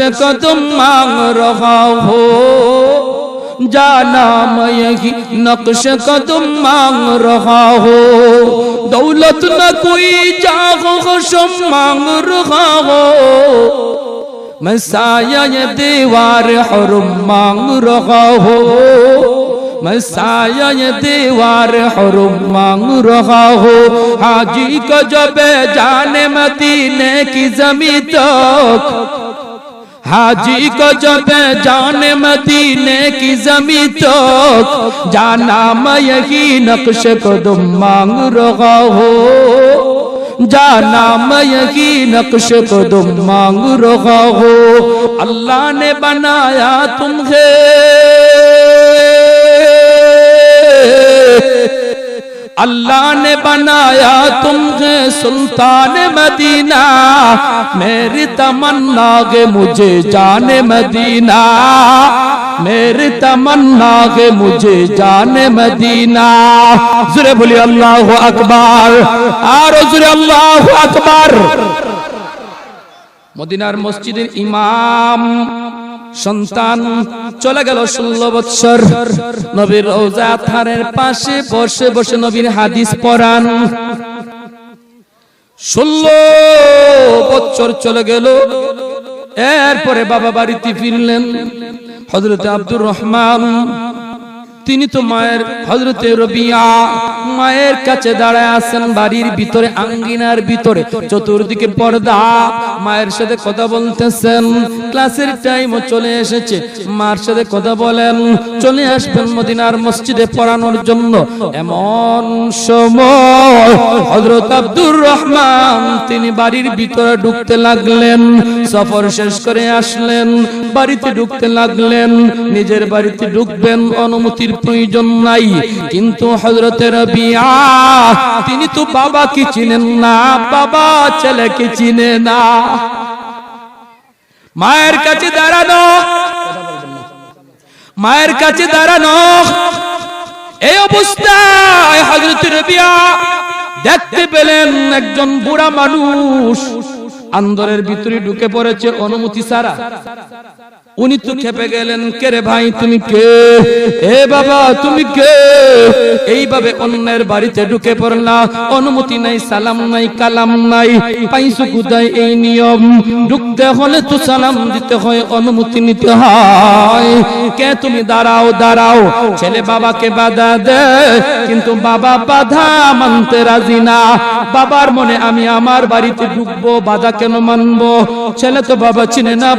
कदम मांग रहा हो। जाना यही नक्श कदम मांग रहा हो। दौलत न कोई जागो, खशम मांग रहा हो। मैं साया दीवार हरम मांग रहा हो। मैं साया दीवार हरम मांग रहा हो। हाजी को जब जाने मदीने की जमी तक हाजी को जब जाने मदीने की जमी तक जाना मैं यही नक्श कदम मांग रहा हो जाना मैं यही नक्श कदम मांग रहा हो अल्लाह ने बनाया तुम्हें अल्लाह ने बनाया तुमसे सुल्तान मदीना। मेरी तमन्ना के मुझे जाने मदीना। मेरी तमन्ना गे मुझे जाने मदीना। जुरे बोलिए अल्लाह अकबर। आरो जुरे, अल्लाह अकबर। मदीनार मस्जिद इमाम সন্তান চলে গেল ষোলো বৎসর। নবীর রোজা থানের পাশে বসে বসে নবীর হাদিস পড়ান। ষোলো বৎসর চলে গেল। এরপরে বাবা বাড়িতে ফিরলেন। হজরত আব্দুর রহমান তিনি তো মায়ের হজরতে রবিয়া, মায়ের কাছে দাঁড়ায় আছেন বাড়ির ভিতরে, আঙ্গিনার ভিতরে, চতুর্দিকে পর্দা। মায়ের সাথে কথা বলতেছেন, ক্লাসের টাইম চলে এসেছে। মার সাথে কথা বলেন, চলে আসবেন মদিনার মসজিদে পড়ানোর জন্য। এমন সময় হজরত আব্দুর রহমান তিনি বাড়ির ভিতরে ঢুকতে লাগলেন, সফর শেষ করে আসলেন, বাড়িতে ঢুকতে লাগলেন, নিজের বাড়িতে ঢুকবেন, অনুমতির প্রয়োজন নাই, কিন্তু হজরতের বিয়া তিনি তো বাবা কি চিনেন না, বাবা ছেলেকে চিনে না। মায়ের কাছে দাঁড়ানো, মায়ের কাছে দাঁড়ানো, এই অবস্থায় হজরতের বিয়া দেখতে পেলেন একজন বুড়া মানুষ, আন্দরের ভিতরে ঢুকে পড়েছে অনুমতি সারা উনি তো খেপে গেলেন কে রে ভাই তুমি কে? এ বাবা তুমি কে? এইভাবে অন্যের বাড়িতে ঢুকে পড়লা অনুমতি নাই সালাম নাই কালাম নাই পাইছো কোথায় এই নিয়ম? ঢুকতে হলে তো সালাম দিতে হয় অনুমতি নিতে হয়। কে তুমি? দাঁড়াও দাঁড়াও ছেলে বাবাকে বাধা দে কিন্তু বাবা বাধা মানতে রাজি না। বাবার মনে আমি আমার বাড়িতে ঢুকবো বাধা কেন মানবো? ছেলে তো বাবা চিনে না